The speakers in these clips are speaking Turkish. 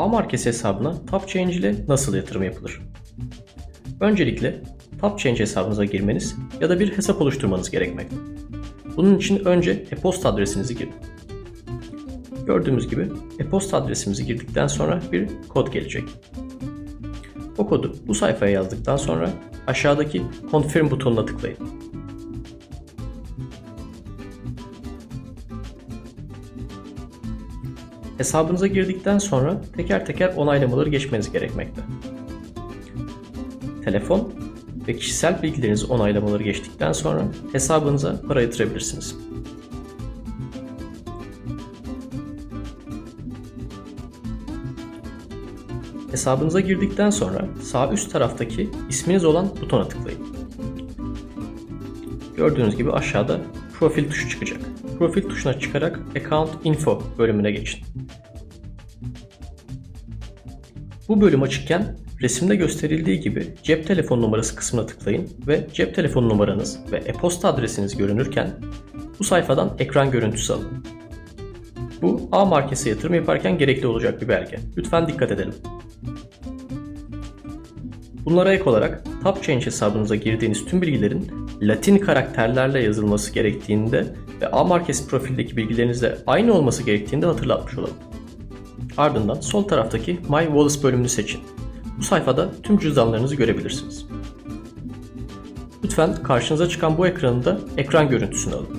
A markesi hesabına TapChange ile nasıl yatırım yapılır? Öncelikle TapChange hesabınıza girmeniz ya da bir hesap oluşturmanız gerekmekte. Bunun için önce e-posta adresinizi girin. Gördüğümüz gibi e-posta adresimizi girdikten sonra bir kod gelecek. O kodu bu sayfaya yazdıktan sonra aşağıdaki Confirm butonuna tıklayın. Hesabınıza girdikten sonra teker teker onaylamaları geçmeniz gerekmekte. Telefon ve kişisel bilgilerinizi onaylamaları geçtikten sonra hesabınıza para yatırabilirsiniz. Hesabınıza girdikten sonra sağ üst taraftaki isminiz olan butona tıklayın. Gördüğünüz gibi aşağıda profil tuşu çıkacak. Profil tuşuna çıkarak Account Info bölümüne geçin. Bu bölüm açıkken resimde gösterildiği gibi cep telefon numarası kısmına tıklayın ve cep telefon numaranız ve e-posta adresiniz görünürken bu sayfadan ekran görüntüsü alın. Bu A markası yatırım yaparken gerekli olacak bir belge. Lütfen dikkat edelim. Bunlara ek olarak TapChange hesabınıza girdiğiniz tüm bilgilerin Latin karakterlerle yazılması gerektiğinde ve A markesi profildeki bilgilerinizle aynı olması gerektiğinde hatırlatmış olalım. Ardından sol taraftaki My Wallets bölümünü seçin. Bu sayfada tüm cüzdanlarınızı görebilirsiniz. Lütfen karşınıza çıkan bu ekranın da ekran görüntüsünü alın.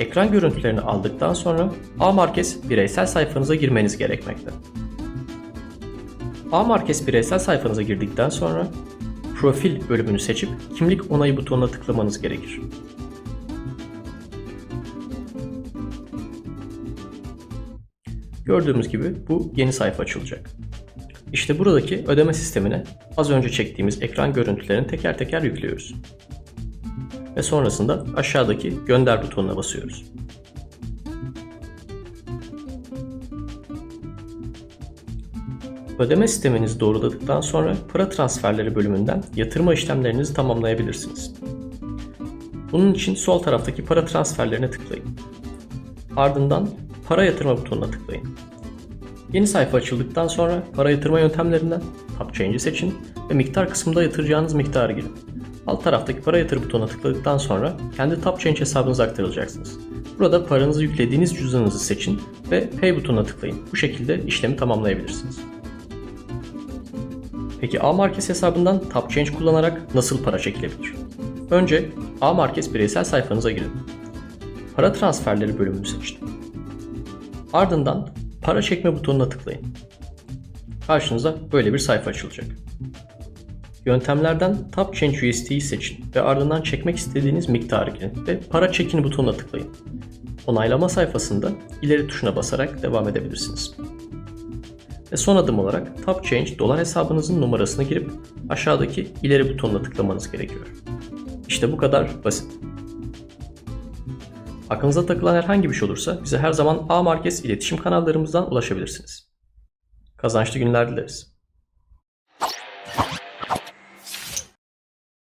Ekran görüntülerini aldıktan sonra A Markes bireysel sayfanıza girmeniz gerekmekte. A Markes bireysel sayfanıza girdikten sonra Profil bölümünü seçip kimlik onayı butonuna tıklamanız gerekir. Gördüğümüz gibi bu yeni sayfa açılacak. İşte buradaki ödeme sistemine az önce çektiğimiz ekran görüntülerini teker teker yüklüyoruz. Ve sonrasında aşağıdaki gönder butonuna basıyoruz. Ödeme sisteminizi doğruladıktan sonra para transferleri bölümünden yatırma işlemlerinizi tamamlayabilirsiniz. Bunun için sol taraftaki para transferlerine tıklayın. Ardından para yatırma butonuna tıklayın. Yeni sayfa açıldıktan sonra para yatırma yöntemlerinden TapChange'i seçin ve miktar kısmında yatıracağınız miktarı girin. Alt taraftaki para yatır butonuna tıkladıktan sonra kendi TapChange hesabınıza aktarılacaksınız. Burada paranızı yüklediğiniz cüzdanınızı seçin ve Pay butonuna tıklayın. Bu şekilde işlemi tamamlayabilirsiniz. Peki A Markes hesabından TapChange kullanarak nasıl para çekilebilir? Önce A Markes bireysel sayfanıza girin. Para transferleri bölümünü seçin. Ardından para çekme butonuna tıklayın. Karşınıza böyle bir sayfa açılacak. Yöntemlerden TapChange USD'yi seçin ve ardından çekmek istediğiniz miktarı girin ve para çekin butonuna tıklayın. Onaylama sayfasında ileri tuşuna basarak devam edebilirsiniz. Ve son adım olarak TapChange dolar hesabınızın numarasını girip aşağıdaki ileri butonuna tıklamanız gerekiyor. İşte bu kadar basit. Aklınıza takılan herhangi bir şey olursa bize her zaman A Markes iletişim kanallarımızdan ulaşabilirsiniz. Kazançlı günler dileriz.